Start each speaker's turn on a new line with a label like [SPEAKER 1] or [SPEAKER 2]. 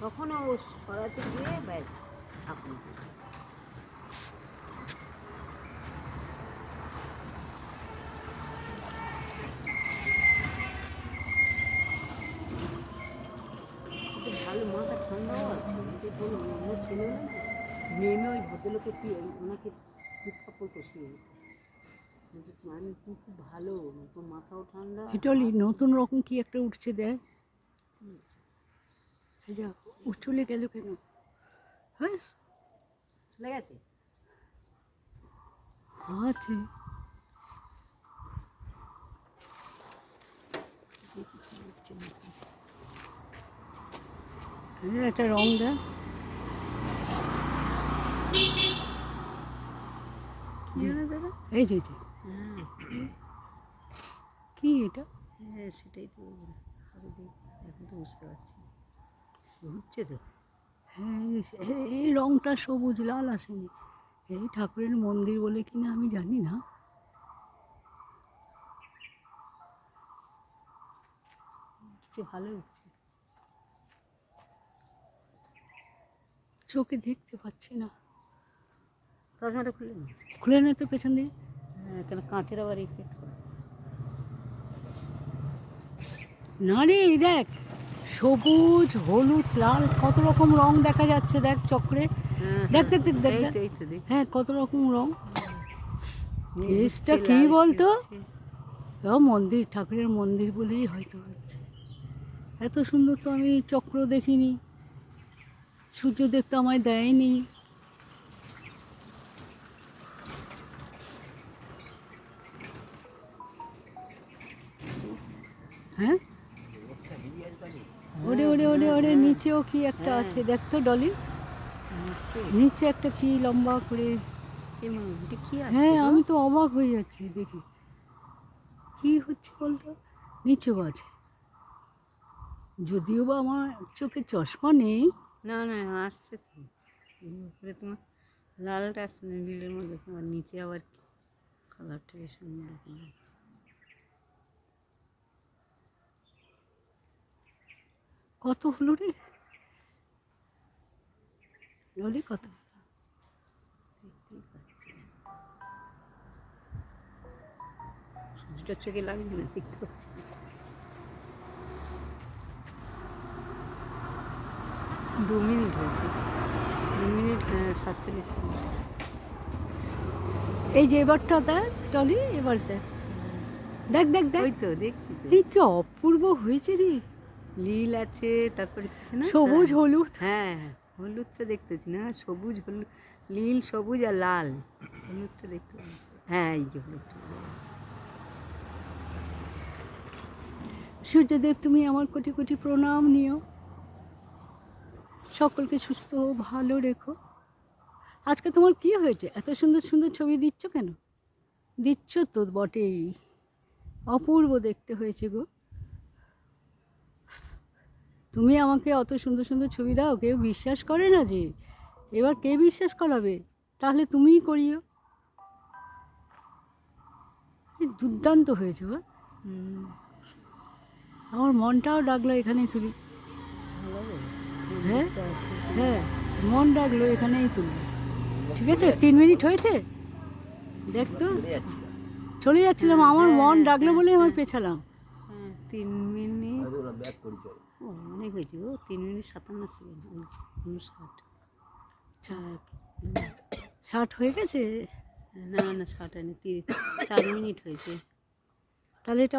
[SPEAKER 1] তখন ও সরাতে গিয়ে ব্যাস আপনি ভালো মাথা ঠান্ডাও আছে কিন্তু কোনো অন্য ছিল না নেমে ওই ভদ্রলোকে কি ওনাকে কষিয়ে মানে খুব ভালো তোর মাথাও ঠান্ডা।
[SPEAKER 2] ইটলি নতুন রকম কি একটা উঠছে দেখ। যা উঠলে গেল কেন? হ্যাঁ?
[SPEAKER 1] চলে গেছে?
[SPEAKER 2] আছে। একটা রং
[SPEAKER 1] দাদা?
[SPEAKER 2] এই যে
[SPEAKER 1] হ্যাঁ।
[SPEAKER 2] কি এটা?
[SPEAKER 1] হ্যাঁ সেটাই তো এখন তো বুঝতে পারছি। হচ্ছে তো?
[SPEAKER 2] হ্যাঁ এই রংটা সবুজ লাল আসেনি। এই ঠাকুরের মন্দির বলে কিনা আমি জানি না।
[SPEAKER 1] ভালো হচ্ছে
[SPEAKER 2] চোখে দেখতে পাচ্ছি না।
[SPEAKER 1] চশমাটা খুলে না।
[SPEAKER 2] খুলে নে তো পেছন দিয়ে।
[SPEAKER 1] হ্যাঁ কেন কাঁচের আবার ইফেক্ট
[SPEAKER 2] না রে দেখ। সবুজ হলুদ লাল কত রকম রং দেখা যাচ্ছে দেখ চক্রে।
[SPEAKER 1] হ্যাঁ
[SPEAKER 2] দেখ দেখ দেখ দেখ দেখ। হ্যাঁ কত রকম রং। কেসটা কি বলতো? ও মন্দির ঠাকুরের মন্দির বলেই হয়তো হচ্ছে। এত সুন্দর তো আমি চক্র দেখিনি। সূর্যদেব তো আমায় দেয়নি। হ্যাঁ? ওরে ওরে ওরে ওরে নিচেও কি একটা আছে? দেখ তো ডলি। নিচে। একটা কি লম্বা করে?
[SPEAKER 1] আছে
[SPEAKER 2] হ্যাঁ আমি তো অবাক হয়ে যাচ্ছি দেখি। কি হচ্ছে বলতো? নিচেও আছে। যদিও বা আমার চোখে চশমা নেই।
[SPEAKER 1] না না আসছে তো। উপরে তোমার লালটা আসছে নীলের মধ্যে তোমার নিচে আবার কালারটা বেশ অন্যরকম
[SPEAKER 2] কত হলো রে? বলি কত।
[SPEAKER 1] সূর্যটার চোখে লাগছে না দেখতে পাচ্ছি দু মিনিট হয়েছে। দু মিনিট হ্যাঁ সাতচল্লিশ সেকেন্ড।
[SPEAKER 2] এই যে এবারটা দেখ টলি এবার দেখ। দেখ দেখ দেখ।
[SPEAKER 1] ওই তো দেখছি
[SPEAKER 2] কি অপূর্ব হয়েছে রে।
[SPEAKER 1] নীল আছে তারপরে
[SPEAKER 2] সবুজ হলুদ।
[SPEAKER 1] হ্যাঁ হলুদটা দেখতে পাচ্ছি না সবুজ হলুদ নীল সবুজ আর লাল। হলুদটা দেখতে পাচ্ছি। হ্যাঁ এই যে হলুদটা।
[SPEAKER 2] সূর্যদেব তুমি আমার কোটি কোটি প্রণাম নিও। সকলকে সুস্থ ভালো রেখো। আজকে তোমার কি হয়েছে? এত সুন্দর সুন্দর ছবি দিচ্ছ কেন? দিচ্ছ তো বটেই। অপূর্ব দেখতে হয়েছে গো। তুমি আমাকে অত সুন্দর সুন্দর ছবি দাও কেউ বিশ্বাস করে না যে। এবার কে বিশ্বাস করাবে? তাহলে তুমিই করিও। এই দুর্দান্ত হয়েছে
[SPEAKER 1] হুম।
[SPEAKER 2] আমার মনটাও ডাকলো এখানেই তুলি। হ্যাঁ? হ্যাঁ মন ডাকলো এখানেই তুলি। ঠিক আছে? তিন মিনিট হয়েছে? দেখ তো। চলে যাচ্ছিলাম। আমার মন ডাকলো বলেই আমি পেছালাম।
[SPEAKER 1] হ্যাঁ তিন মিনিট। ও অনেক হয়েছে ও তিন মিনিট সাতান্ন সেকেন্ড উনষাট
[SPEAKER 2] ষাট। ষাট হয়ে গেছে?
[SPEAKER 1] না না ষাট হয়নি তিন চার মিনিট হয়েছে।
[SPEAKER 2] তাহলে এটা